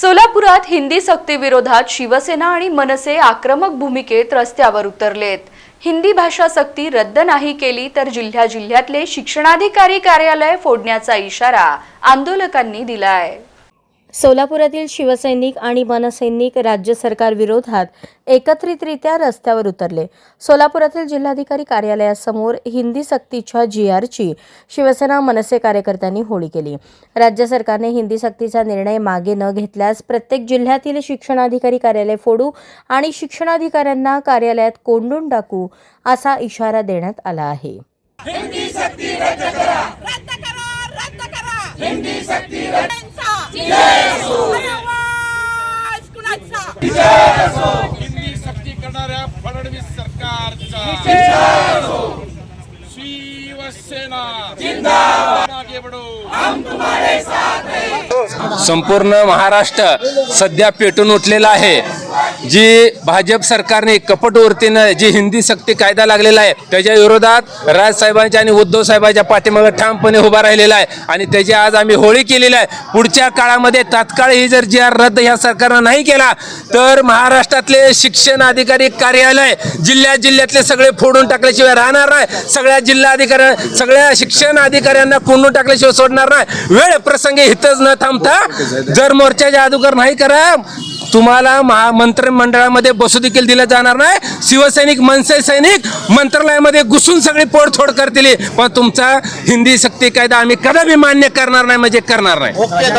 सोलापुरात हिंदी सक्तीविरोधात शिवसेना आणि मनसे आक्रमक भूमिकेत रस्त्यावर उतरलेत. हिंदी भाषा सक्ती रद्द नाही केली तर जिल्ह्या जिल्ह्यातले शिक्षणाधिकारी कार्यालय फोडण्याचा इशारा आंदोलकांनी दिलाय. सोलापुरातील शिवसैनिक आणि मनसैनिक राज्य सरकार विरोधात एकत्रितरित्या रस्त्यावर उतरले. सोलापुरातील जिल्हाधिकारी कार्यालयासमोर हिंदी सक्तीच्या जी आरची शिवसेना मनसे कार्यकर्त्यांनी होळी केली. राज्य सरकारने हिंदी सक्तीचा निर्णय मागे न घेतल्यास प्रत्येक जिल्ह्यातील शिक्षणाधिकारी कार्यालय फोडू आणि शिक्षणाधिकाऱ्यांना कार्यालयात कोंडून टाकू असा इशारा देण्यात आला आहे. रद्द करा. रद्द करा हिंदी हिंदी सक्ती करणाऱ्या फडणवीस सरकारचा. शिवसेना. आगे बढो. संपूर्ण महाराष्ट्र सध्या पेटून उठलेला आहे. जी भाजप सरकारने कपटवृत्तीनं जी हिंदी सक्ती कायदा लागलेला आहे त्याच्या विरोधात राजसाहेबांच्या आणि उद्धव साहेबांच्या पाठीमागे ठामपणे उभा राहिलेला आहे. आणि त्याची आज आम्ही होळी केलेली आहे. पुढच्या काळामध्ये तात्काळ ही जर जी आर रद्द ह्या सरकारनं नाही केला तर महाराष्ट्रातले शिक्षण अधिकारी कार्यालय जिल्ह्या जिल्ह्यातले सगळे फोडून टाकल्याशिवाय राहणार नाही. सगळ्या जिल्हा अधिकाऱ्या सगळ्या शिक्षण अधिकाऱ्यांना कोंडून टाकल्याशिवाय सोडणार नाही. वेळ प्रसंगी हितच न थांबता जर मोर्चाच्या अगोदर नाही करा तुम्हाला महा मंत्रिमंडळामध्ये बसू देखील दिलं जाणार नाही. शिवसैनिक मनसे सैनिक मंत्रालयामध्ये घुसून सगळी पोडथोड करतील. पण तुमचा हिंदी सक्ती कायदा आम्ही कदापि मान्य करणार नाही म्हणजे करणार नाही.